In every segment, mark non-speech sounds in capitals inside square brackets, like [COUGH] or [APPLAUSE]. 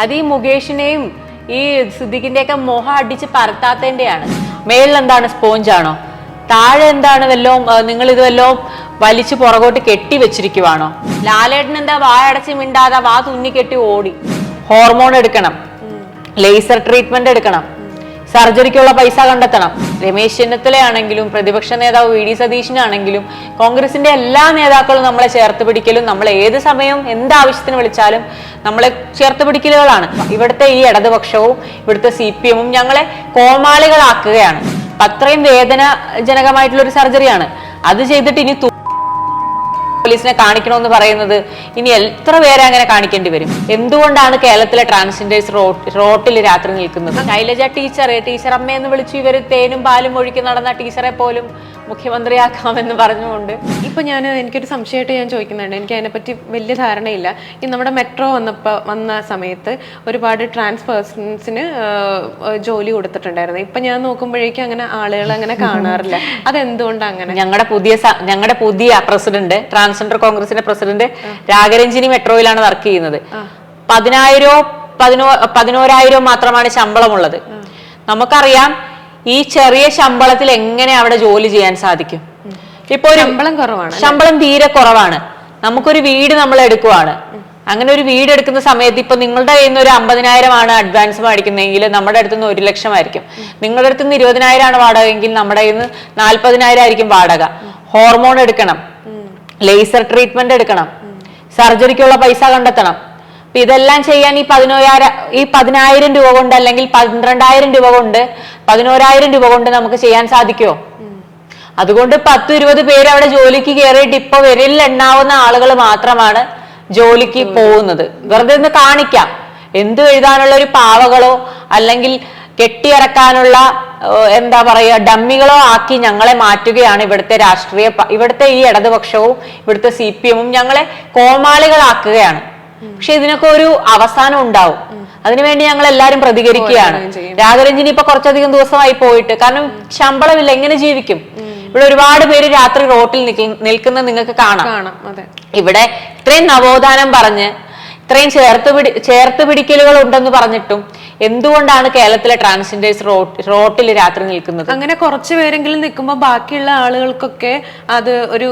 അത് ഈ മുകേഷിനെയും ഈ സിദ്ദിഖിന്റെ ഒക്കെ മോഹം അടിച്ച് പറത്താത്തതിന്റെയാണ് മേളിൽ എന്താണ് സ്പോഞ്ച് ആണോ? താഴെ എന്താണ് വല്ലോ നിങ്ങൾ ഇത് വല്ലോ വലിച്ചു പുറകോട്ട് കെട്ടി വെച്ചിരിക്കുവാണോ? ലാലേട്ടൻ എന്താ വാ അടച്ച് മിണ്ടാതെ വാ തുന്നി കെട്ടി ഓടി. ഹോർമോൺ എടുക്കണം. ലേസർ ട്രീറ്റ്മെന്റ് എടുക്കണം. സർജറിക്കുള്ള പൈസ കണ്ടെത്തണം. രമേശ് ചെന്നിത്തലയാണെങ്കിലും പ്രതിപക്ഷ നേതാവ് വി ഡി സതീശനാണെങ്കിലും കോൺഗ്രസിന്റെ എല്ലാ നേതാക്കളും നമ്മളെ ചേർത്ത് പിടിക്കലും നമ്മൾ ഏത് സമയവും എന്താവശ്യത്തിന് വിളിച്ചാലും നമ്മളെ ചേർത്ത് പിടിക്കലുകളാണ്. ഇവിടുത്തെ ഈ ഇടതുപക്ഷവും ഇവിടുത്തെ സി പി എമ്മും ഞങ്ങളെ കോമാളികളാക്കുകയാണ്. അത്രയും വേദനാജനകമായിട്ടുള്ള ഒരു സർജറിയാണ്. അത് ചെയ്തിട്ട് ഇനി പോലീസിനെ കാണിക്കണമെന്ന് പറയുന്നത് ഇനി എത്ര പേരെ അങ്ങനെ കാണിക്കേണ്ടി വരും. എന്തുകൊണ്ടാണ് കേരളത്തിലെ ട്രാൻസ്ജെൻഡേഴ്സ് റോട്ടിൽ രാത്രി നിൽക്കുന്നത്? ശൈലജ ടീച്ചറെ ടീച്ചർ അമ്മയെന്ന് വിളിച്ചു ഇവർ തേനും പാലും ഒഴുക്കി നടന്ന ടീച്ചറെ പോലും മുഖ്യമന്ത്രിയാക്കാമെന്ന് പറഞ്ഞുകൊണ്ട്. ഇപ്പൊ ഞാൻ എനിക്കൊരു സംശയമായിട്ട് ഞാൻ ചോദിക്കുന്നുണ്ട്. എനിക്ക് അതിനെപ്പറ്റി വലിയ ധാരണയില്ല. ഈ നമ്മുടെ മെട്രോ വന്നപ്പോൾ വന്ന സമയത്ത് ഒരുപാട് ട്രാൻസ് പേഴ്സൺസിന് ജോലി കൊടുത്തിട്ടുണ്ടായിരുന്നു. ഇപ്പൊ ഞാൻ നോക്കുമ്പോഴേക്കും അങ്ങനെ ആളുകൾ അങ്ങനെ [LAUGHS] കാണാറില്ല. അതെന്തുകൊണ്ടാണ് അങ്ങനെ ഞങ്ങളുടെ പുതിയ ഞങ്ങളുടെ പുതിയ പ്രസിഡന്റ് ട്രാൻസ്ജെൻഡർ കോൺഗ്രസിന്റെ പ്രസിഡന്റ് രാഗരഞ്ജിനി മെട്രോയിലാണ് വർക്ക് ചെയ്യുന്നത്. പതിനായിരോ പതിനോ പതിനോരായിരോ മാത്രമാണ് ശമ്പളമുള്ളത്. നമുക്കറിയാം ഈ ചെറിയ ശമ്പളത്തിൽ എങ്ങനെ അവിടെ ജോലി ചെയ്യാൻ സാധിക്കും. ഇപ്പൊ ഒരു ശമ്പളം കുറവാണ് ശമ്പളം തീരെ കുറവാണ്. നമുക്കൊരു വീട് നമ്മൾ എടുക്കുവാണ്. അങ്ങനെ ഒരു വീട് എടുക്കുന്ന സമയത്ത് ഇപ്പൊ നിങ്ങളുടെ കയ്യിൽ നിന്ന് ഒരു അമ്പതിനായിരമാണ് അഡ്വാൻസ് മേടിക്കുന്നതെങ്കിൽ നമ്മുടെ അടുത്ത് നിന്ന് ഒരു ലക്ഷമായിരിക്കും. നിങ്ങളുടെ അടുത്ത് നിന്ന് ഇരുപതിനായിരമാണ് വാടക എങ്കിൽ നമ്മുടെ കയ്യിൽ നിന്ന് നാല്പതിനായിരം ആയിരിക്കും വാടക. ഹോർമോൺ എടുക്കണം. ലേസർ ട്രീറ്റ്മെന്റ് എടുക്കണം. സർജറിക്കുള്ള പൈസ കണ്ടെത്തണം. അപ്പൊ ഇതെല്ലാം ചെയ്യാൻ ഈ പതിനോരായിരം ഈ പതിനായിരം രൂപ കൊണ്ട് അല്ലെങ്കിൽ പന്ത്രണ്ടായിരം രൂപ കൊണ്ട് പതിനോരായിരം രൂപ കൊണ്ട് നമുക്ക് ചെയ്യാൻ സാധിക്കുമോ അതുകൊണ്ട് പത്ത് ഇരുപത് പേര് അവിടെ ജോലിക്ക് കയറിയിട്ട് ഇപ്പൊ വിരലിൽ എണ്ണാവുന്ന ആളുകൾ മാത്രമാണ് ജോലിക്ക് പോകുന്നത്. വെറുതെ ഒന്ന് കാണിക്കാം. എന്തു എഴുതാനുള്ള ഒരു പാവകളോ അല്ലെങ്കിൽ കെട്ടിയിറക്കാനുള്ള എന്താ പറയുക ഡമ്മികളോ ആക്കി ഞങ്ങളെ മാറ്റുകയാണ് ഇവിടുത്തെ രാഷ്ട്രീയ ഇവിടുത്തെ ഈ ഇടതുപക്ഷവും ഇവിടുത്തെ സി പി എമ്മും ഞങ്ങളെ കോമാളികളാക്കുകയാണ്. പക്ഷെ ഇതിനൊക്കെ ഒരു അവസാനം ഉണ്ടാവും. അതിനുവേണ്ടി ഞങ്ങൾ എല്ലാരും പ്രതികരിക്കുകയാണ്. രാഘരഞ്ജിനി. ഇപ്പൊ കുറച്ചധികം ദിവസമായി പോയിട്ട് കാരണം ശമ്പളമില്ല എങ്ങനെ ജീവിക്കും? ഇവിടെ ഒരുപാട് പേര് രാത്രി റോട്ടിൽ നിൽക്കുന്ന- നിൽക്കുന്നത് നിങ്ങൾക്ക് കാണാം. ഇവിടെ ഇത്രയും നവോത്ഥാനം പറഞ്ഞ് ഇത്രയും ചേർത്ത് പിടി ചേർത്ത് പിടിക്കലുകൾ ഉണ്ടെന്ന് പറഞ്ഞിട്ടും എന്തുകൊണ്ടാണ് കേരളത്തിലെ ട്രാൻസ്ജെൻഡേഴ്സ് റോട്ടിൽ രാത്രി നിൽക്കുന്നത്? അങ്ങനെ കുറച്ച് പേരെങ്കിലും നിൽക്കുമ്പോൾ ബാക്കിയുള്ള ആളുകൾക്കൊക്കെ അത് ഒരു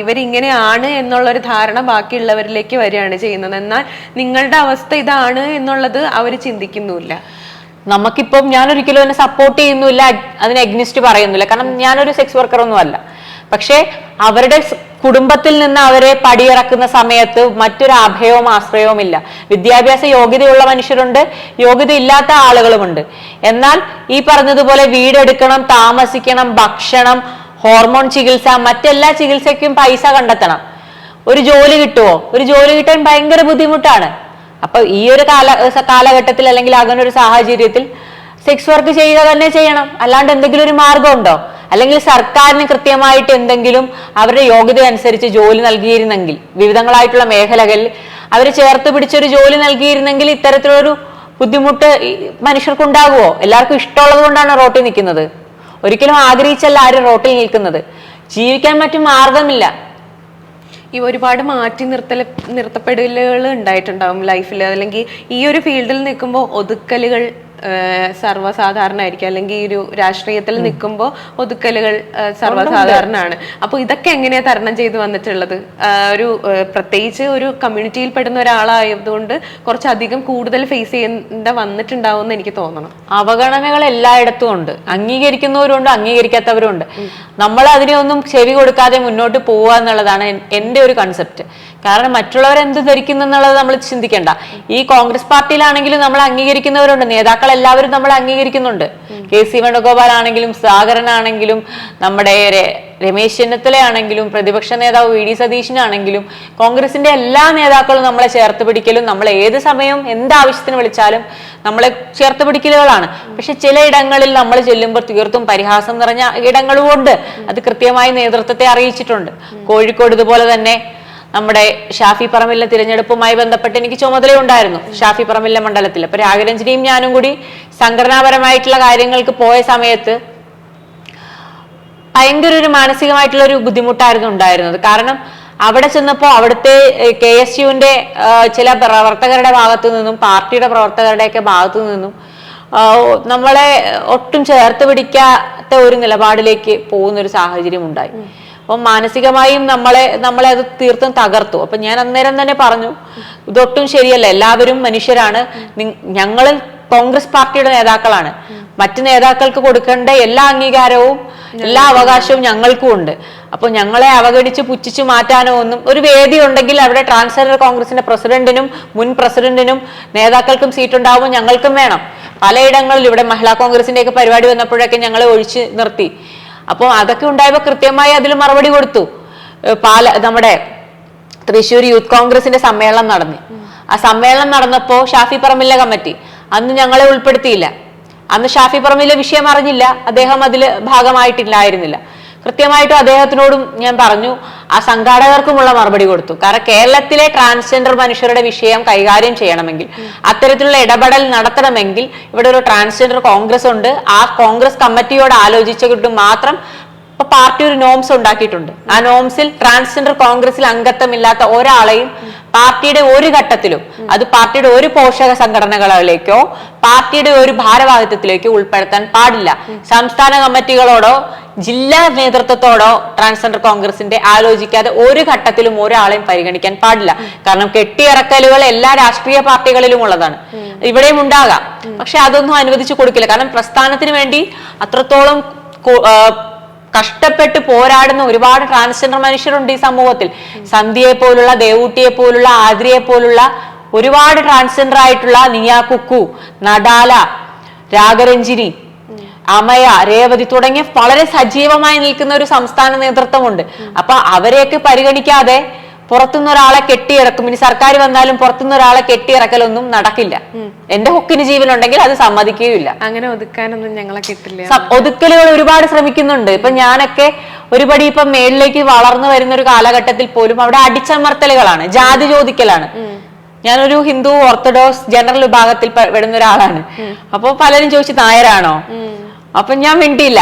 ഇവരിങ്ങനെയാണ് എന്നുള്ള ഒരു ധാരണ ബാക്കിയുള്ളവരിലേക്ക് വരികയാണ് ചെയ്യുന്നത്. എന്നാൽ നിങ്ങളുടെ അവസ്ഥ ഇതാണ് എന്നുള്ളത് അവർ ചിന്തിക്കുന്നുമില്ല. നമുക്കിപ്പം ഞാൻ ഒരിക്കലും അതിനെ സപ്പോർട്ട് ചെയ്യുന്നില്ല അതിനെ എഗ്നിസ്റ്റ് പറയുന്നില്ല കാരണം ഞാനൊരു സെക്സ് വർക്കർ ഒന്നും അല്ല പക്ഷേ അവരുടെ കുടുംബത്തിൽ നിന്ന് അവരെ പടിയിറക്കുന്ന സമയത്ത് മറ്റൊരു അഭയവും ആശ്രയവും ഇല്ല വിദ്യാഭ്യാസ യോഗ്യതയുള്ള മനുഷ്യരുണ്ട് യോഗ്യത ഇല്ലാത്ത ആളുകളുമുണ്ട്. എന്നാൽ ഈ പറഞ്ഞതുപോലെ വീടെടുക്കണം താമസിക്കണം ഭക്ഷണം ഹോർമോൺ ചികിത്സ മറ്റെല്ലാ ചികിത്സയ്ക്കും പൈസ കണ്ടെത്തണം. ഒരു ജോലി കിട്ടുമോ ഒരു ജോലി കിട്ടാൻ ഭയങ്കര ബുദ്ധിമുട്ടാണ്. അപ്പൊ ഈ ഒരു കാല കാലഘട്ടത്തിൽ അല്ലെങ്കിൽ അങ്ങനെ ഒരു സാഹചര്യത്തിൽ സെക്സ് വർക്ക് ചെയ്യുക തന്നെ ചെയ്യണം. അല്ലാണ്ട് എന്തെങ്കിലും ഒരു മാർഗമുണ്ടോ അല്ലെങ്കിൽ സർക്കാരിന് കൃത്യമായിട്ട് എന്തെങ്കിലും അവരുടെ യോഗ്യത അനുസരിച്ച് ജോലി നൽകിയിരുന്നെങ്കിൽ വിവിധങ്ങളായിട്ടുള്ള മേഖലകളിൽ അവർ ചേർത്ത് പിടിച്ചൊരു ജോലി നൽകിയിരുന്നെങ്കിൽ ഇത്തരത്തിലൊരു ബുദ്ധിമുട്ട് മനുഷ്യർക്ക് ഉണ്ടാകുമോ എല്ലാവർക്കും ഇഷ്ടമുള്ളത് കൊണ്ടാണ് റോട്ടിൽ നിൽക്കുന്നത്. ഒരിക്കലും ആഗ്രഹിച്ചല്ല ആരും റോട്ടിൽ നിൽക്കുന്നത്. ജീവിക്കാൻ മറ്റു മാർഗമില്ല. ഈ ഒരുപാട് മാറ്റി നിർത്തൽ നിർത്തപ്പെടലുകൾ ഉണ്ടായിട്ടുണ്ടാവും ലൈഫിൽ അല്ലെങ്കിൽ ഈ ഒരു ഫീൽഡിൽ നിൽക്കുമ്പോൾ ഒതുക്കലുകൾ സർവസാധാരണമായിരിക്കും അല്ലെങ്കിൽ ഈ ഒരു രാഷ്ട്രീയത്തിൽ നിൽക്കുമ്പോൾ ഒതുക്കലുകൾ സർവസാധാരണമാണ് അപ്പോൾ ഇതൊക്കെ എങ്ങനെയാ തരണം ചെയ്തു വന്നിട്ടുള്ളത്? ഒരു പ്രത്യേകിച്ച് ഒരു കമ്മ്യൂണിറ്റിയിൽ പെടുന്ന ഒരാളായതുകൊണ്ട് കുറച്ചധികം കൂടുതൽ ഫേസ് ചെയ്യേണ്ട വന്നിട്ടുണ്ടാവും എന്ന് എനിക്ക് തോന്നണം. അവഗണനകൾ എല്ലായിടത്തും ഉണ്ട്. അംഗീകരിക്കുന്നവരുണ്ട് അംഗീകരിക്കാത്തവരുണ്ട്. നമ്മൾ അതിനെ ഒന്നും ചെവി കൊടുക്കാതെ മുന്നോട്ട് പോവുക എന്നുള്ളതാണ് എൻ- എന്റെ ഒരു കൺസെപ്റ്റ് കാരണം മറ്റുള്ളവർ എന്ത് ധരിക്കുന്നു എന്നുള്ളത് നമ്മൾ ചിന്തിക്കേണ്ട. ഈ കോൺഗ്രസ് പാർട്ടിയിലാണെങ്കിലും നമ്മൾ അംഗീകരിക്കുന്നവരുണ്ട്. നേതാക്കൾ എല്ലാവരും നമ്മൾ അംഗീകരിക്കുന്നുണ്ട്. കെ സി വേണുഗോപാൽ ആണെങ്കിലും സാഗരനാണെങ്കിലും നമ്മുടെ രമേശ് ചെന്നിത്തല ആണെങ്കിലും പ്രതിപക്ഷ നേതാവ് വി ഡി സതീശനാണെങ്കിലും കോൺഗ്രസിന്റെ എല്ലാ നേതാക്കളും നമ്മളെ ചേർത്ത് പിടിക്കലും നമ്മൾ ഏത് സമയവും എന്താവശ്യത്തിന് വിളിച്ചാലും നമ്മളെ ചേർത്ത് പിടിക്കലുകളാണ്. പക്ഷെ ചില ഇടങ്ങളിൽ നമ്മൾ ചെല്ലുമ്പോൾ തീർത്തും പരിഹാസം നിറഞ്ഞ ഇടങ്ങളുമുണ്ട്. അത് കൃത്യമായി നേതൃത്വത്തെ അറിയിച്ചിട്ടുണ്ട്. കോഴിക്കോട് ഇതുപോലെ തന്നെ നമ്മുടെ ഷാഫി പറമ്പിലെ തിരഞ്ഞെടുപ്പുമായി ബന്ധപ്പെട്ട് എനിക്ക് ചുമതലയുണ്ടായിരുന്നു. ഷാഫി പറമ്പിലെ മണ്ഡലത്തിൽ. അപ്പൊ രാഗരഞ്ജനിയും ഞാനും കൂടി സംഘടനാപരമായിട്ടുള്ള കാര്യങ്ങൾക്ക് പോയ സമയത്ത് ഭയങ്കര ഒരു മാനസികമായിട്ടുള്ള ഒരു ബുദ്ധിമുട്ടായിരുന്നു ഉണ്ടായിരുന്നത്. കാരണം അവിടെ ചെന്നപ്പോൾ അവിടുത്തെ കെ എസ് യുവിന്റെ ചില പ്രവർത്തകരുടെ ഭാഗത്തു നിന്നും പാർട്ടിയുടെ പ്രവർത്തകരുടെയൊക്കെ ഭാഗത്തു നിന്നും നമ്മളെ ഒട്ടും ചേർത്ത് പിടിക്കാത്ത ഒരു നിലപാടിലേക്ക് പോകുന്ന ഒരു സാഹചര്യം ഉണ്ടായി. അപ്പം മാനസികമായും നമ്മളെ നമ്മളെ അത് തീർത്തും തകർത്തു. അപ്പൊ ഞാൻ അന്നേരം തന്നെ പറഞ്ഞു ഇതൊട്ടും ശരിയല്ല. എല്ലാവരും മനുഷ്യരാണ്. ഞങ്ങൾ കോൺഗ്രസ് പാർട്ടിയുടെ നേതാക്കളാണ്. മറ്റു നേതാക്കൾക്ക് കൊടുക്കേണ്ട എല്ലാ അംഗീകാരവും എല്ലാ അവകാശവും ഞങ്ങൾക്കും ഉണ്ട്. അപ്പൊ ഞങ്ങളെ അവഗണിച്ച് പുച്ഛിച്ചു മാറ്റാനോ ഒന്നും ഒരു വേദി ഉണ്ടെങ്കിൽ അവിടെ ട്രാൻസ്ജെൻഡർ കോൺഗ്രസിന്റെ പ്രസിഡന്റിനും മുൻ പ്രസിഡന്റിനും നേതാക്കൾക്കും സീറ്റ് ഉണ്ടാവുമ്പോൾ ഞങ്ങൾക്കും വേണം. പലയിടങ്ങളിൽ ഇവിടെ മഹിളാ കോൺഗ്രസിന്റെ ഒക്കെ പരിപാടി വന്നപ്പോഴൊക്കെ ഞങ്ങളെ ഒഴിച്ചു നിർത്തി. അപ്പോൾ അതൊക്കെ ഉണ്ടായപ്പോൾ കൃത്യമായി അതിൽ മറുപടി കൊടുത്തു. പാല നമ്മുടെ തൃശ്ശൂർ യൂത്ത് കോൺഗ്രസിന്റെ സമ്മേളനം നടന്നു. ആ സമ്മേളനം നടന്നപ്പോ ഷാഫി പറമ്പിലെ കമ്മിറ്റി. അന്ന് ഞങ്ങളെ ഉൾപ്പെടുത്തിയില്ല. അന്ന് ഷാഫി പറമ്പിലെ വിഷയം അറിഞ്ഞില്ല. അദ്ദേഹം അതിൽ ഭാഗമായിട്ടില്ലായിരുന്നില്ല. കൃത്യമായിട്ടും അദ്ദേഹത്തിനോടും ഞാൻ പറഞ്ഞു ആ സംഘാടകർക്കുമുള്ള മറുപടി കൊടുത്തു. കാരണം കേരളത്തിലെ ട്രാൻസ്ജെൻഡർ മനുഷ്യരുടെ വിഷയം കൈകാര്യം ചെയ്യണമെങ്കിൽ അത്തരത്തിലുള്ള ഇടപെടൽ നടത്തണമെങ്കിൽ ഇവിടെ ഒരു ട്രാൻസ്ജെൻഡർ കോൺഗ്രസ് ഉണ്ട്. ആ കോൺഗ്രസ് കമ്മിറ്റിയോട് ആലോചിച്ചിട്ടും മാത്രം ഇപ്പൊ പാർട്ടി ഒരു നോംസ് ഉണ്ടാക്കിയിട്ടുണ്ട്. ആ നോംസിൽ ട്രാൻസ്ജെൻഡർ കോൺഗ്രസിൽ അംഗത്വമില്ലാത്ത ഒരാളെയും പാർട്ടിയുടെ ഒരു ഘട്ടത്തിലും അത് പാർട്ടിയുടെ ഒരു പോഷക സംഘടനകളിലേക്കോ പാർട്ടിയുടെ ഒരു ഭാരവാഹിത്വത്തിലേക്കോ ഉൾപ്പെടുത്താൻ പാടില്ല. സംസ്ഥാന കമ്മിറ്റികളോടോ ജില്ലാ നേതൃത്വത്തോടോ ട്രാൻസ്ജെൻഡർ കോൺഗ്രസിന്റെ ആലോചിക്കാതെ ഒരു ഘട്ടത്തിലും ഒരാളെയും പരിഗണിക്കാൻ പാടില്ല. കാരണം കെട്ടിയിറക്കലുകൾ എല്ലാ രാഷ്ട്രീയ പാർട്ടികളിലും ഉള്ളതാണ്. ഇവിടെയും ഉണ്ടാകാം. പക്ഷെ അതൊന്നും അനുവദിച്ചു കൊടുക്കില്ല. കാരണം പ്രസ്ഥാനത്തിന് വേണ്ടി അത്രത്തോളം കഷ്ടപ്പെട്ട് പോരാടുന്ന ഒരുപാട് ട്രാൻസ്ജെൻഡർ മനുഷ്യരുണ്ട് ഈ സമൂഹത്തിൽ. സന്ധ്യയെ പോലുള്ള ദേവൂട്ടിയെ പോലുള്ള ആദ്രിയെ പോലുള്ള ഒരുപാട് ട്രാൻസ്ജെൻഡർ ആയിട്ടുള്ള നിയ കുക്കു നടാല രാഗരഞ്ജിനി അമയ രേവതി തുടങ്ങിയ വളരെ സജീവമായി നിൽക്കുന്ന ഒരു സംസ്ഥാന നേതൃത്വമുണ്ട്. അപ്പൊ അവരെയൊക്കെ പരിഗണിക്കാതെ പുറത്തുനിന്ന് ഒരാളെ കെട്ടിയിറക്കും. ഇനി സർക്കാർ വന്നാലും പുറത്തുനിന്ന് ഒരാളെ കെട്ടിയിറക്കലൊന്നും നടക്കില്ല. എന്റെ ഹുക്കിന് ജീവൻ ഉണ്ടെങ്കിൽ അത് സമ്മതിക്കുകയില്ല. അങ്ങനെ ഒതുക്കാനൊന്നും ഞങ്ങളെ കിട്ടില്ല. ഒതുക്കലുകൾ ഒരുപാട് ശ്രമിക്കുന്നുണ്ട്. ഇപ്പൊ ഞാനൊക്കെ ഒരുപടി ഇപ്പൊ മേളിലേക്ക് വളർന്നു വരുന്ന ഒരു കാലഘട്ടത്തിൽ പോലും അവിടെ അടിച്ചമർത്തലുകളാണ്. ജാതി ചോദിക്കലാണ്. ഞാനൊരു ഹിന്ദു ഓർത്തഡോക്സ് ജനറൽ വിഭാഗത്തിൽ പെടുന്ന ഒരാളാണ്. അപ്പൊ പലരും ചോദിച്ചു നായരാണോ? അപ്പൊ ഞാൻ മിണ്ടിയില്ല.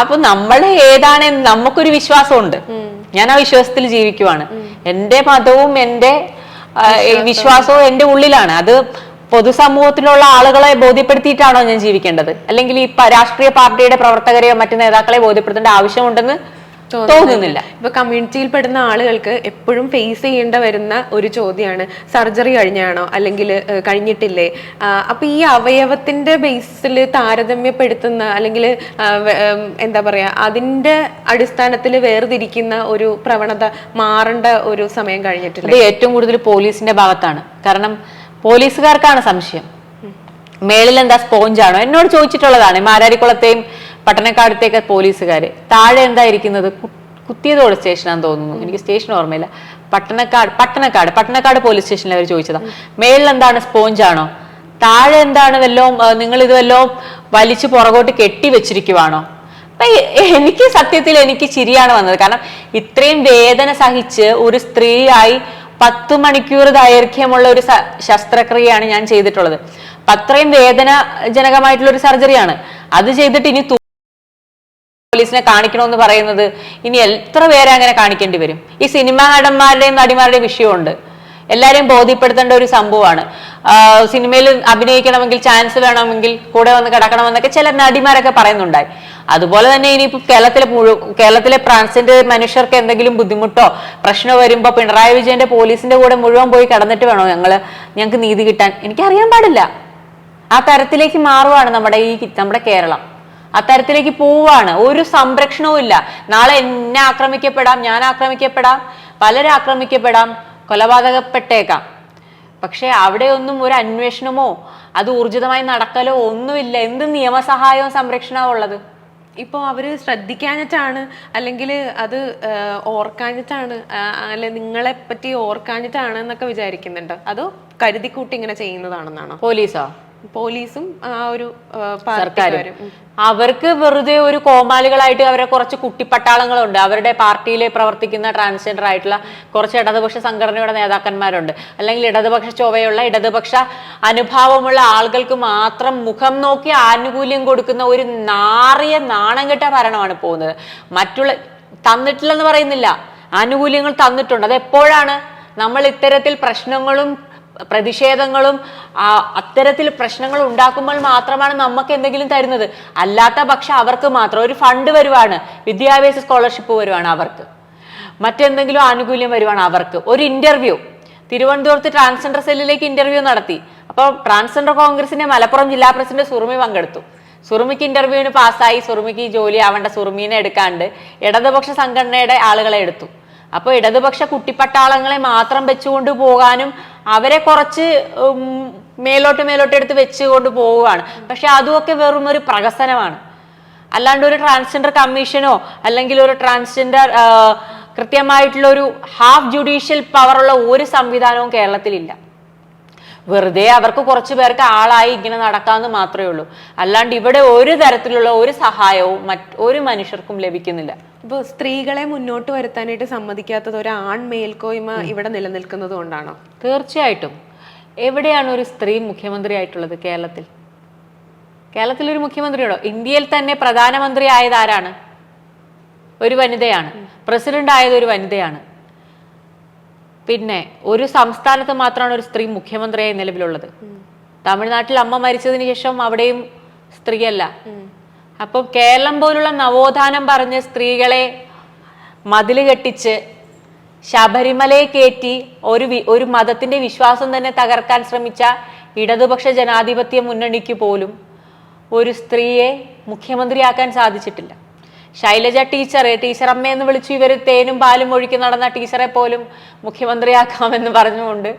അപ്പൊ നമ്മളെ ഏതാണ് നമുക്കൊരു വിശ്വാസമുണ്ട്. ഞാൻ ആ വിശ്വാസത്തിൽ ജീവിക്കുവാണ്. എന്റെ മതവും എന്റെ വിശ്വാസവും. എന്റെ ഉള്ളിലാണ്. അത് പൊതുസമൂഹത്തിലുള്ള ആളുകളെ ബോധ്യപ്പെടുത്തിയിട്ടാണോ ഞാൻ ജീവിക്കേണ്ടത്? അല്ലെങ്കിൽ ഈ രാഷ്ട്രീയ പാർട്ടിയുടെ പ്രവർത്തകരെയോ മറ്റു നേതാക്കളെ ബോധ്യപ്പെടുത്തേണ്ട ആവശ്യമുണ്ടെന്ന് തോന്നുന്നില്ല. ഇപ്പൊ കമ്മ്യൂണിറ്റിയിൽ പെടുന്ന ആളുകൾക്ക് എപ്പോഴും ഫേസ് ചെയ്യേണ്ട വരുന്ന ഒരു ചോദ്യമാണ് സർജറി കഴിഞ്ഞാണോ? അല്ലെങ്കിൽ കഴിഞ്ഞിട്ടില്ലേ? അപ്പൊ ഈ അവയവത്തിന്റെ ബേസിൽ താരതമ്യപ്പെടുത്തുന്ന അല്ലെങ്കിൽ എന്താ പറയാ അതിന്റെ അടിസ്ഥാനത്തിൽ വേർതിരിക്കുന്ന ഒരു പ്രവണത മാറേണ്ട ഒരു സമയം കഴിഞ്ഞിട്ടില്ല. ഏറ്റവും കൂടുതൽ പോലീസിന്റെ ഭാഗത്താണ്. കാരണം പോലീസുകാർക്കാണ് സംശയം. മേളിൽ എന്താ സ്പോഞ്ചാണോ? എന്നോട് ചോദിച്ചിട്ടുള്ളതാണ്. മാരാരിക്കുളത്തെയും പട്ടണക്കാടത്തെയൊക്കെ പോലീസുകാര്. താഴെ എന്താ ഇരിക്കുന്നത് കുത്തിയതോട് സ്റ്റേഷനാന്ന് തോന്നുന്നു. എനിക്ക് സ്റ്റേഷൻ ഓർമ്മയില്ല. പട്ടണക്കാട് പട്ടണക്കാട് പട്ടണക്കാട് പോലീസ് സ്റ്റേഷനിൽ അവർ ചോദിച്ചതാ. മേളിൽ എന്താണ് സ്പോഞ്ചാണോ താഴെ എന്താണ് വല്ലതും നിങ്ങൾ ഇത് വല്ലതും വലിച്ചു പുറകോട്ട് കെട്ടി വെച്ചിരിക്കുവാണോ? എനിക്ക് സത്യത്തിൽ എനിക്ക് ചിരിയാണ് വന്നത്. കാരണം ഇത്രയും വേദന സഹിച്ച് ഒരു സ്ത്രീയായി പത്ത് മണിക്കൂർ ദൈർഘ്യമുള്ള ഒരു ശസ്ത്രക്രിയയാണ് ഞാൻ ചെയ്തിട്ടുള്ളത്. അത്രയും വേദനജനകമായിട്ടുള്ള ഒരു സർജറിയാണ്. അത് ചെയ്തിട്ട് ഇനി പോലീസിനെ കാണിക്കണമെന്ന് പറയുന്നത് ഇനി എത്ര പേരെ അങ്ങനെ കാണിക്കേണ്ടി വരും? ഈ സിനിമാ നടന്മാരുടെയും നടിമാരുടെയും വിഷയമുണ്ട്. എല്ലാരെയും ബോധ്യപ്പെടുത്തേണ്ട ഒരു സംഭവമാണ്. സിനിമയിൽ അഭിനയിക്കണമെങ്കിൽ ചാൻസ് വേണമെങ്കിൽ കൂടെ വന്ന് കിടക്കണമെന്നൊക്കെ ചില നടിമാരൊക്കെ പറയുന്നുണ്ടായി. അതുപോലെ തന്നെ ഇനിയിപ്പോ കേരളത്തിലെ കേരളത്തിലെ ട്രാൻസ്ജെൻഡർ മനുഷ്യർക്ക് എന്തെങ്കിലും ബുദ്ധിമുട്ടോ പ്രശ്നമോ വരുമ്പോ പിണറായി വിജയന്റെ പോലീസിന്റെ കൂടെ മുഴുവൻ പോയി കിടന്നിട്ട് വേണോ ഞങ്ങൾ? ഞങ്ങൾക്ക് നീതി കിട്ടാൻ എനിക്കറിയാൻ പാടില്ല. ആ തരത്തിലേക്ക് മാറുവാണ് നമ്മുടെ ഈ നമ്മുടെ കേരളം. ആ തരത്തിലേക്ക് പോവാണ്. ഒരു സംരക്ഷണവും ഇല്ല. നാളെ എന്നെ ആക്രമിക്കപ്പെടാം ഞാൻ ആക്രമിക്കപ്പെടാം പലരും ആക്രമിക്കപ്പെടാം കൊലപാതകപ്പെട്ടേക്കാം. പക്ഷെ അവിടെയൊന്നും ഒരു അന്വേഷണമോ അത് ഊർജിതമായി നടക്കലോ ഒന്നുമില്ല. എന്ത് നിയമസഹായവും സംരക്ഷണവും ഉള്ളത്? ഇപ്പോൾ അവർ ശ്രദ്ധിക്കാഞ്ഞിട്ടാണ് അല്ലെങ്കിൽ അത് ഓർക്കാഞ്ഞിട്ടാണ് അല്ലെ നിങ്ങളെ പറ്റി ഓർക്കാഞ്ഞിട്ടാണ് എന്നൊക്കെ വിചാരിക്കുന്നുണ്ട്. അതോ കരുതിക്കൂട്ടി ഇങ്ങനെ ചെയ്യുന്നതാണെന്നാണോ? പോലീസോ? പോലീസും ആ ഒരു സർക്കാരും. അവർക്ക് വെറുതെ ഒരു കോമാളികളായിട്ട് അവരെ കുറച്ച് കുട്ടിപ്പട്ടാളങ്ങളുണ്ട്. അവരുടെ പാർട്ടിയിൽ പ്രവർത്തിക്കുന്ന ട്രാൻസ്ജെൻഡർ ആയിട്ടുള്ള കുറച്ച് ഇടതുപക്ഷ സംഘടനയുടെ നേതാക്കന്മാരുണ്ട്. അല്ലെങ്കിൽ ഇടതുപക്ഷ ചൊവ്വയുള്ള ഇടതുപക്ഷ അനുഭാവമുള്ള ആളുകൾക്ക് മാത്രം മുഖം നോക്കി ആനുകൂല്യം കൊടുക്കുന്ന ഒരു നാറിയ നാണം കെട്ട ഭരണമാണ് പോകുന്നത് മറ്റുള്ള തന്നിട്ടില്ലെന്ന് പറയുന്നില്ല. ആനുകൂല്യങ്ങൾ തന്നിട്ടുണ്ട്. അത് എപ്പോഴാണ് നമ്മൾ ഇത്തരത്തിൽ പ്രശ്നങ്ങളും പ്രതിഷേധങ്ങളും അത്തരത്തിൽ പ്രശ്നങ്ങൾ ഉണ്ടാക്കുമ്പോൾ മാത്രമാണ് നമുക്ക് എന്തെങ്കിലും തരുന്നത്. അല്ലാത്ത പക്ഷെ അവർക്ക് മാത്രം. ഒരു ഫണ്ട് വരുവാണ്. വിദ്യാഭ്യാസ സ്കോളർഷിപ്പ് വരുവാണ് അവർക്ക്. മറ്റെന്തെങ്കിലും ആനുകൂല്യം വരുവാണ് അവർക്ക്. ഒരു ഇന്റർവ്യൂ. തിരുവനന്തപുരത്ത് ട്രാൻസ്ജെൻഡർ സെല്ലിലേക്ക് ഇന്റർവ്യൂ നടത്തി. അപ്പോൾ ട്രാൻസ്ജെൻഡർ കോൺഗ്രസിന്റെ മലപ്പുറം ജില്ലാ പ്രസിഡന്റ് സുറുമി പങ്കെടുത്തു. സുറുമിക്ക് ഇന്റർവ്യൂവിന് പാസ്സായി. സുറുമിക്ക് ജോലി ആവേണ്ട സുറുമീനെ എടുക്കാണ്ട് ഇടതുപക്ഷ സംഘടനയുടെ ആളുകളെ എടുത്തു. അപ്പോൾ ഇടതുപക്ഷ കുട്ടിപ്പട്ടാളങ്ങളെ മാത്രം വെച്ചുകൊണ്ട് പോകാനും അവരെ കുറച്ച് മേലോട്ട് മേലോട്ട് എടുത്ത് വെച്ചുകൊണ്ട് പോവുകയാണ്. പക്ഷെ അതുമൊക്കെ വെറും ഒരു പ്രഹസനമാണ്. അല്ലാണ്ട് ഒരു ട്രാൻസ്ജെൻഡർ കമ്മീഷനോ അല്ലെങ്കിൽ ഒരു ട്രാൻസ്ജെൻഡർ കൃത്യമായിട്ടുള്ള ഒരു ഹാഫ് ജുഡീഷ്യൽ പവറുള്ള ഒരു സംവിധാനവും കേരളത്തിലില്ല. വെറുതെ അവർക്ക് കുറച്ചു പേർക്ക് ആളായി ഇങ്ങനെ നടക്കാമെന്ന് മാത്രമേ ഉള്ളൂ. അല്ലാണ്ട് ഇവിടെ ഒരു തരത്തിലുള്ള ഒരു സഹായവും മറ്റ് ഒരു മനുഷ്യർക്കും ലഭിക്കുന്നില്ല. ഇപ്പോൾ സ്ത്രീകളെ മുന്നോട്ട് വരുത്താനായിട്ട് സമ്മതിക്കാത്തത് ഒരു ആൺ മേൽക്കോയ്മ ഇവിടെ നിലനിൽക്കുന്നത് കൊണ്ടാണോ? തീർച്ചയായിട്ടും. എവിടെയാണ് ഒരു സ്ത്രീ മുഖ്യമന്ത്രി ആയിട്ടുള്ളത് കേരളത്തിൽ? കേരളത്തിൽ ഒരു മുഖ്യമന്ത്രിയുണ്ടോ? ഇന്ത്യയിൽ തന്നെ പ്രധാനമന്ത്രി ആയത് ആരാണ്? ഒരു വനിതയാണ്. പ്രസിഡന്റ് ആയത് ഒരു വനിതയാണ്. പിന്നെ ഒരു സംസ്ഥാനത്ത് മാത്രമാണ് ഒരു സ്ത്രീ മുഖ്യമന്ത്രിയായി നിലവിലുള്ളത്. തമിഴ്നാട്ടിൽ അമ്മ മരിച്ചതിന് ശേഷം അവിടെയും സ്ത്രീയല്ല. അപ്പം കേരളം പോലുള്ള നവോത്ഥാനം പറഞ്ഞ് സ്ത്രീകളെ മതിൽ കെട്ടിച്ച് ശബരിമലയെ കയറ്റി ഒരു ഒരു മതത്തിന്റെ വിശ്വാസം തന്നെ തകർക്കാൻ ശ്രമിച്ച ഇടതുപക്ഷ ജനാധിപത്യ മുന്നണിക്ക് പോലും ഒരു സ്ത്രീയെ മുഖ്യമന്ത്രിയാക്കാൻ സാധിച്ചിട്ടില്ല. ശൈലജ ടീച്ചറെ ടീച്ചർ അമ്മയെന്ന് വിളിച്ചു ഇവർ തേനും പാലും ഒഴുക്കി നടന്ന ടീച്ചറെ പോലും മുഖ്യമന്ത്രിയാക്കാമെന്ന് പറഞ്ഞുകൊണ്ട്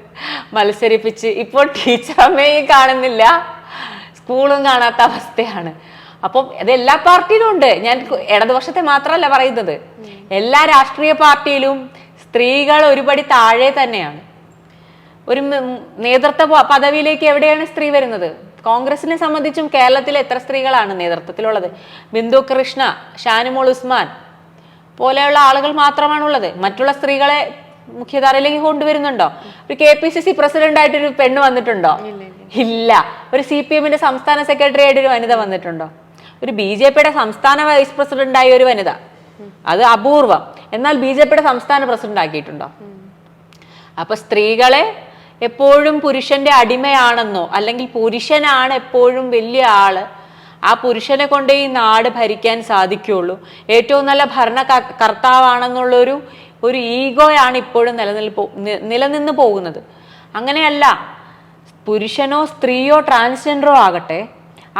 മത്സരിപ്പിച്ച് ഇപ്പോൾ ടീച്ചർ അമ്മയെയും കാണുന്നില്ല. സ്കൂളും കാണാത്ത അവസ്ഥയാണ്. അപ്പം ഇത് എല്ലാ പാർട്ടിയിലും ഉണ്ട്. ഞാൻ ഇടതുപക്ഷത്തെ മാത്രമല്ല പറയുന്നത്. എല്ലാ രാഷ്ട്രീയ പാർട്ടിയിലും സ്ത്രീകൾ ഒരുപടി താഴെ തന്നെയാണ്. ഒരു നേതൃത്വ പദവിയിലേക്ക് എവിടെയാണ് സ്ത്രീ വരുന്നത്? കോൺഗ്രസിനെ സംബന്ധിച്ചും കേരളത്തിൽ എത്ര സ്ത്രീകളാണ് നേതൃത്വത്തിലുള്ളത്? ബിന്ദു കൃഷ്ണ ഷാനിമോൾ ഉസ്മാൻ പോലെയുള്ള ആളുകൾ മാത്രമാണുള്ളത്. മറ്റുള്ള സ്ത്രീകളെ മുഖ്യധാരയിലേക്ക് കൊണ്ടുവരുന്നുണ്ടോ? ഒരു K P C C president ആയിട്ടൊരു പെണ്ണ് വന്നിട്ടുണ്ടോ? ഇല്ല ഒരു സി പി എമ്മിന്റെ സംസ്ഥാന സെക്രട്ടറി ആയിട്ട് ഒരു വനിത വന്നിട്ടുണ്ടോ? ഒരു ബി ജെ പിയുടെ സംസ്ഥാന വൈസ് പ്രസിഡന്റ് ആയ ഒരു വനിത. അത് അപൂർവം. എന്നാൽ ബി ജെ പിയുടെ സംസ്ഥാന പ്രസിഡന്റ് ആക്കിയിട്ടുണ്ടോ? അപ്പൊ സ്ത്രീകളെ എപ്പോഴും പുരുഷന്റെ അടിമയാണെന്നോ അല്ലെങ്കിൽ പുരുഷനാണ് എപ്പോഴും വലിയ ആൾ ആ പുരുഷനെ കൊണ്ടേ ഈ നാട് ഭരിക്കാൻ സാധിക്കുകയുള്ളൂ. ഏറ്റവും നല്ല ഭരണ കർത്താവാണെന്നുള്ളൊരു ഒരു ഈഗോയാണ് ഇപ്പോഴും നിലനിൽപ്പോ നിലനിന്ന് പോകുന്നത്. അങ്ങനെയല്ല പുരുഷനോ സ്ത്രീയോ ട്രാൻസ്ജെൻഡറോ ആകട്ടെ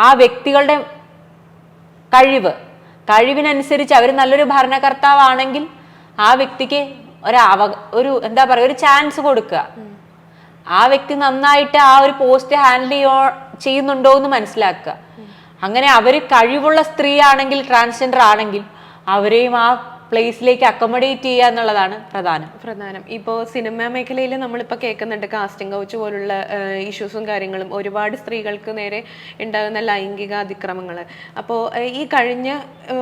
ആ വ്യക്തികളുടെ കഴിവ്. കഴിവിനനുസരിച്ച് അവർ നല്ലൊരു ഭരണകർത്താവാണെങ്കിൽ ആ വ്യക്തിക്ക് ഒരവ ഒരു എന്താ പറയുക ഒരു ചാൻസ് കൊടുക്കുക. ആ വ്യക്തി നന്നായിട്ട് ആ ഒരു പോസ്റ്റ് ഹാൻഡിൽ ചെയ്യോ ചെയ്യുന്നുണ്ടോ എന്ന് മനസ്സിലാക്കുക അങ്ങനെ അവർ കഴിവുള്ള സ്ത്രീ ആണെങ്കിൽ ട്രാൻസ്ജെൻഡർ ആണെങ്കിൽ അവരെയും ആ പ്ലേസിലേക്ക് അക്കോമഡേറ്റ് ചെയ്യുക എന്നുള്ളതാണ് പ്രധാനം. പ്രധാനം. ഇപ്പോൾ സിനിമാ മേഖലയിൽ നമ്മളിപ്പോൾ കേൾക്കുന്നുണ്ട് കാസ്റ്റിംഗ് കൗച്ച് പോലുള്ള ഇഷ്യൂസും കാര്യങ്ങളും. ഒരുപാട് സ്ത്രീകൾക്ക് നേരെ ഉണ്ടാകുന്ന ലൈംഗിക അതിക്രമങ്ങൾ അപ്പോൾ ഈ കഴിഞ്ഞ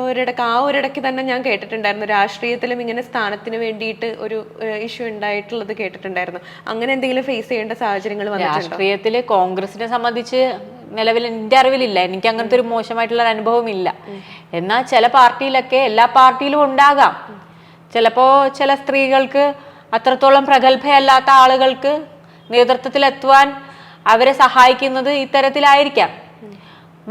ഒരിടക്ക് ആ ഒരിടയ്ക്ക് തന്നെ ഞാൻ കേട്ടിട്ടുണ്ടായിരുന്നു. രാഷ്ട്രീയത്തിലും ഇങ്ങനെ സ്ഥാനത്തിന് വേണ്ടിയിട്ട് ഒരു ഇഷ്യൂ ഉണ്ടായിട്ടുള്ളത് കേട്ടിട്ടുണ്ടായിരുന്നു. അങ്ങനെ എന്തെങ്കിലും ഫേസ് ചെയ്യേണ്ട സാഹചര്യങ്ങൾ രാഷ്ട്രീയത്തിൽ കോൺഗ്രസിനെ സംബന്ധിച്ച് നിലവിൽ എന്റെ അറിവിലില്ല. എനിക്ക് അങ്ങനത്തെ ഒരു മോശമായിട്ടുള്ള ഒരു അനുഭവം ഇല്ല. എന്നാൽ ചില പാർട്ടിയിലൊക്കെ എല്ലാ പാർട്ടിയിലും ഉണ്ടാകാം. ചിലപ്പോൾ ചില സ്ത്രീകൾക്ക് അത്രത്തോളം പ്രഗത്ഭയല്ലാത്ത ആളുകൾക്ക് നേതൃത്വത്തിലെത്തുവാൻ അവരെ സഹായിക്കുന്നത് ഇത്തരത്തിലായിരിക്കാം.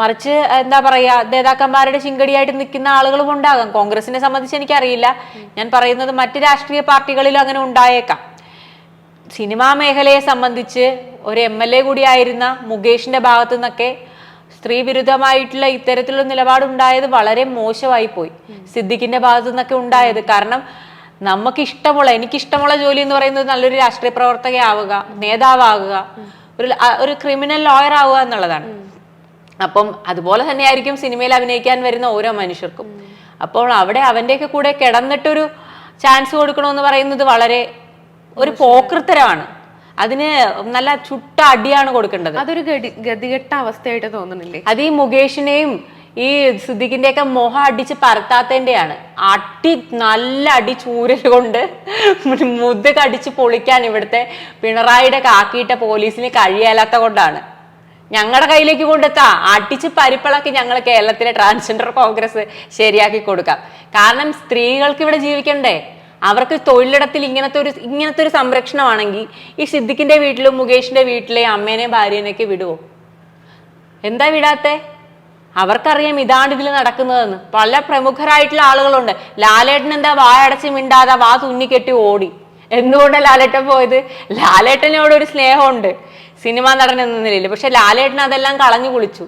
മറിച്ച് എന്താ പറയാ നേതാക്കന്മാരുടെ ചിങ്കടിയായിട്ട് നിൽക്കുന്ന ആളുകളും ഉണ്ടാകാം. കോൺഗ്രസിനെ സംബന്ധിച്ച് എനിക്കറിയില്ല. ഞാൻ പറയുന്നത് മറ്റ് രാഷ്ട്രീയ പാർട്ടികളിലും അങ്ങനെ ഉണ്ടായേക്കാം. സിനിമാ മേഖലയെ സംബന്ധിച്ച് ഒരു എം എൽ എ കൂടിയായിരുന്ന മുകേഷിന്റെ ഭാഗത്തു നിന്നൊക്കെ സ്ത്രീ വിരുദ്ധമായിട്ടുള്ള ഇത്തരത്തിലുള്ള നിലപാടുണ്ടായത് വളരെ മോശമായി പോയി. സിദ്ദിഖിന്റെ ഭാഗത്തു നിന്നൊക്കെ ഉണ്ടായത്. കാരണം നമുക്ക് ഇഷ്ടമുള്ള എനിക്ക് ഇഷ്ടമുള്ള ജോലി എന്ന് പറയുന്നത് നല്ലൊരു രാഷ്ട്രീയ പ്രവർത്തകയാവുക നേതാവാകുക ഒരു ഒരു ക്രിമിനൽ ലോയർ ആവുക എന്നുള്ളതാണ്. അപ്പം അതുപോലെ തന്നെയായിരിക്കും സിനിമയിൽ അഭിനയിക്കാൻ വരുന്ന ഓരോ മനുഷ്യർക്കും. അപ്പോൾ അവിടെ അവന്റെയൊക്കെ കൂടെ കിടന്നിട്ടൊരു ചാൻസ് കൊടുക്കണമെന്ന് പറയുന്നത് വളരെ ഒരു പോക്കൃത്തരമാണ് അതിന് നല്ല ചുട്ട അടിയാണ് കൊടുക്കേണ്ടത്. അതൊരു ഗതി ഗതികെട്ട അവസ്ഥയായിട്ട് തോന്നുന്നില്ലേ? അത് ഈ മുകേഷിനെയും ഈ സിദ്ദിഖിന്റെയൊക്കെ മുഖം അടിച്ച് പരത്താത്തതിന്റെയാണ്. അടി നല്ല അടി ചൂരൽ കൊണ്ട് മുദ്ദ കടിച്ച് പൊളിക്കാൻ ഇവിടുത്തെ പിണറായിയുടെ കാക്കിയിട്ട പോലീസിന് കഴിയാലാത്ത കൊണ്ടാണ്. ഞങ്ങളുടെ കയ്യിലേക്ക് കൊണ്ടെത്താ. അടിച്ച് പരിപ്പളക്കി ഞങ്ങൾ കേരളത്തിലെ ട്രാൻസ്ജെൻഡർ കോൺഗ്രസ് ശരിയാക്കി കൊടുക്കാം. കാരണം സ്ത്രീകൾക്ക് ഇവിടെ ജീവിക്കണ്ടേ? അവർക്ക് തൊഴിലിടത്തിൽ ഇങ്ങനത്തെ ഒരു ഇങ്ങനത്തെ ഒരു സംരക്ഷണമാണെങ്കിൽ ഈ സിദ്ദിഖിന്റെ വീട്ടിലും മുകേഷിന്റെ വീട്ടിലെ അമ്മേനെയും ഭാര്യേനെയൊക്കെ വിടുവോ? എന്താ വിടാത്തെ? അവർക്കറിയാം ഇതാണ് ഇതിൽ നടക്കുന്നതെന്ന്. പല പ്രമുഖരായിട്ടുള്ള ആളുകളുണ്ട്. ലാലേട്ടൻ എന്താ വായടച്ച് മിണ്ടാതെ വാ തുന്നിക്കെട്ടി ഓടി. എന്തുകൊണ്ടാണ് ലാലേട്ടൻ പോയത്? ലാലേട്ടനോട് ഒരു സ്നേഹമുണ്ട്. സിനിമ നടൻ എന്ന നിലയിൽ. പക്ഷെ ലാലേട്ടൻ അതെല്ലാം കളഞ്ഞു കുളിച്ചു.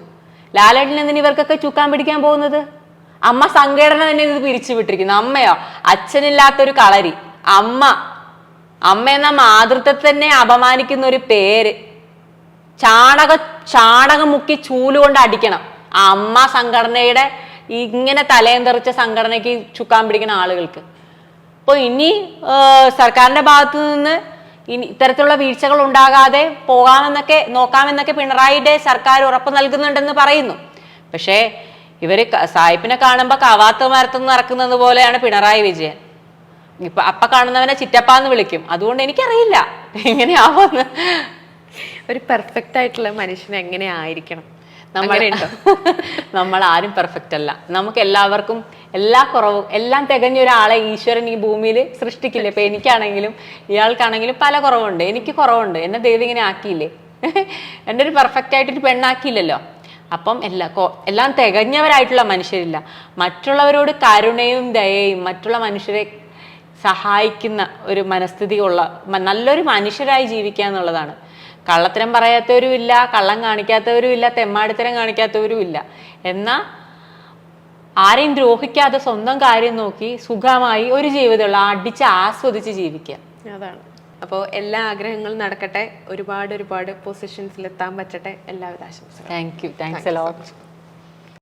ലാലേട്ടൻ എന്തിന് ഇവർക്കൊക്കെ ചുക്കാൻ പിടിക്കാൻ പോകുന്നത്? അമ്മ സംഘടന തന്നെ ഇത് പിരിച്ചു വിട്ടിരിക്കുന്നു. അമ്മയോ? അച്ഛനില്ലാത്തൊരു കളരി. അമ്മ. അമ്മ എന്ന മാതൃത്വത്തെ തന്നെ അപമാനിക്കുന്ന ഒരു പേര്. ചാണക ചാണകം മുക്കി ചൂലുകൊണ്ട് അടിക്കണം. ആ അമ്മ സംഘടനയുടെ ഇങ്ങനെ തലയം തെറിച്ച സംഘടനയ്ക്ക് ചുക്കാൻ പിടിക്കുന്ന ആളുകൾക്ക്. അപ്പോൾ ഇനി സർക്കാരിന്റെ ഭാഗത്തു നിന്ന് ഇനി ഇത്തരത്തിലുള്ള വീഴ്ചകൾ ഉണ്ടാകാതെ പോകാമെന്നൊക്കെ നോക്കാമെന്നൊക്കെ പിണറായിയുടെ സർക്കാർ ഉറപ്പ് നൽകുന്നുണ്ടെന്ന് പറയുന്നു. പക്ഷേ ഇവർ ക- സായിപ്പിനെ കാണുമ്പോൾ കാവാത്ത മരത്തുനിന്ന് ഇറക്കുന്നത് പോലെയാണ് പിണറായി വിജയൻ. ഇപ്പൊ അപ്പ കാണുന്നവനെ ചിറ്റപ്പാന്ന് വിളിക്കും. അതുകൊണ്ട് എനിക്കറിയില്ല. എങ്ങനെയാവുമെന്ന് ഒരു പെർഫെക്റ്റ് ആയിട്ടുള്ള മനുഷ്യൻ എങ്ങനെ ആയിരിക്കണം നമ്മൾ [LAUGHS] നമ്മൾ ആരും പെർഫെക്റ്റ് അല്ല. നമുക്ക് എല്ലാവർക്കും എല്ലാ കുറവും എല്ലാം തികഞ്ഞ ഒരാളെ ഈശ്വരൻ ഈ ഭൂമിയിൽ സൃഷ്ടിക്കില്ല? ഇപ്പൊ എനിക്കാണെങ്കിലും ഇയാൾക്കാണെങ്കിലും പല കുറവുണ്ട്. എനിക്ക് കുറവുണ്ട്. എന്നെ ദൈവം ഇങ്ങനെ ആക്കിയില്ലേ? [LAUGHS] എന്റെ ഒരു പെർഫെക്റ്റ് ആയിട്ടൊരു പെണ്ണാക്കിയില്ലല്ലോ? അപ്പം എല്ലാ എല്ലാം തികഞ്ഞവരായിട്ടുള്ള മനുഷ്യരില്ല. മറ്റുള്ളവരോട് കരുണയും ദയയും മറ്റുള്ള മനുഷ്യരെ സഹായിക്കുന്ന ഒരു മനസ്ഥിതി ഉള്ള നല്ലൊരു മനുഷ്യരായി ജീവിക്കുക എന്നുള്ളതാണ്. കള്ളത്തരം പറയാത്തവരും ഇല്ല കള്ളം കാണിക്കാത്തവരും ഇല്ല തെമ്മാടിത്തരം കാണിക്കാത്തവരും ഇല്ല എന്നാൽ ആരെയും ദ്രോഹിക്കാതെ സ്വന്തം കാര്യം നോക്കി സുഖമായി ഒരു ജീവിതമുള്ള അടിച്ച് ആസ്വദിച്ച് ജീവിക്കുക. അതാണ്. അപ്പോൾ എല്ലാ ആഗ്രഹങ്ങളും നടക്കട്ടെ. ഒരുപാട് ഒരുപാട് പൊസിഷൻസിൽ എത്താൻ പറ്റട്ടെ. എല്ലാവിധ ആശംസകളും. Thank you thanks a lot